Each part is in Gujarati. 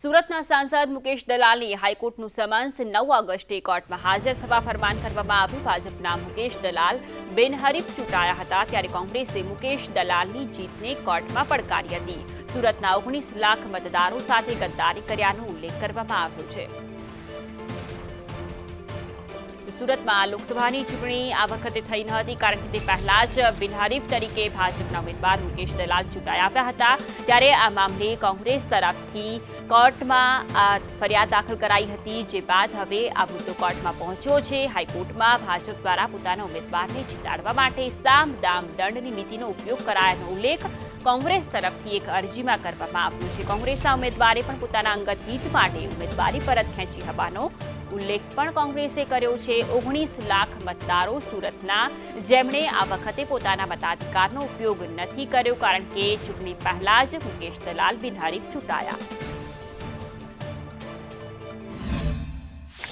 સુરતના સાંસદ મુકેશ દલાલની હાઈકોર્ટનું સમન્સ નવ ઓગસ્ટે કોર્ટમાં હાજર થવા ફરમાન કરવામાં આવ્યું. ભાજપના મુકેશ દલાલ બિનહરીફ ચૂંટાયા હતા ત્યારે કોંગ્રેસે મુકેશ દલાલની જીતને કોર્ટમાં પડકારી હતી. સુરતના ઓગણીસ લાખ મતદારો સાથે ગદ્દારી કર્યાનો ઉલ્લેખ કરવામાં આવ્યો છે. સુરતમાં લોકસભાની ચૂંટણી આ વખતે થઈ ન હતી, કારણ કે તે પહેલા જ બિનહરીફ તરીકે ભાજપના ઉમેદવાર મુકેશ દલાલ ચૂંટાઈ આવ્યા હતા. ત્યારે આ મામલે કોંગ્રેસ તરફથી કોર્ટમાં આ ફરિયાદ દાખલ કરાઈ હતી, જે બાદ હવે આ મુદ્દો કોર્ટમાં પહોંચ્યો છે. હાઈકોર્ટમાં ભાજપ દ્વારા પોતાના ઉમેદવારને જીતાડવા માટે સામ દામ દંડની નીતિનો ઉપયોગ કરાયાનો ઉલ્લેખ કોંગ્રેસ તરફથી એક અરજીમાં કરવામાં આવ્યું છે. કોંગ્રેસના ઉમેદવારે પણ પોતાના અંગત હિત માટે ઉમેદવારી પરત ખેંચી હોવાનો ઉલ્લેખ પણ કોંગ્રેસે કર્યો છે. ઓગણીસ લાખ મતદારો સુરતના, જેમણે આ વખતે પોતાના મતાધિકારનો ઉપયોગ નથી કર્યો કારણ કે ચૂંટણી પહેલા જ મુકેશ દલાલ બિનહરીફ ચૂંટાયા.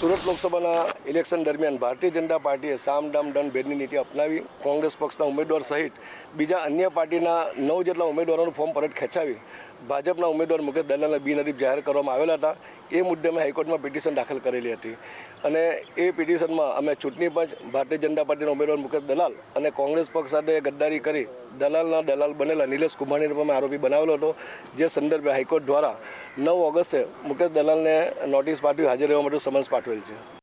સુરત લોકસભાના ઇલેક્શન દરમિયાન ભારતીય જનતા પાર્ટીએ સામ, ડામ, ડન ભેદની નીતિ અપનાવી, કોંગ્રેસ પક્ષના ઉમેદવાર સહિત બીજા અન્ય પાર્ટીના નવ જેટલા ઉમેદવારોનું ફોર્મ પરત ખેંચાવી ભાજપના ઉમેદવાર મુકેશ દલાલને બિનહરીફ જાહેર કરવામાં આવેલા હતા. એ મુદ્દે અમે હાઈકોર્ટમાં પિટિશન દાખલ કરેલી હતી. અને એ પિટિશનમાં અમે ચૂંટણી પંચ, ભારતીય જનતા પાર્ટીના ઉમેદવાર મુકેશ દલાલ અને કોંગ્રેસ પક્ષ સાથે ગદ્દારી કરી દલાલના દલાલ બનેલા નિલેશ કુંભાણીને પણ આરોપી બનાવેલો હતો. જે સંદર્ભે હાઈકોર્ટ દ્વારા નવ ઓગસ્ટે મુકેશ દલાલને નોટિસ પાઠવી હાજર રહેવા માટે સમન્સ પાઠવેલ છે.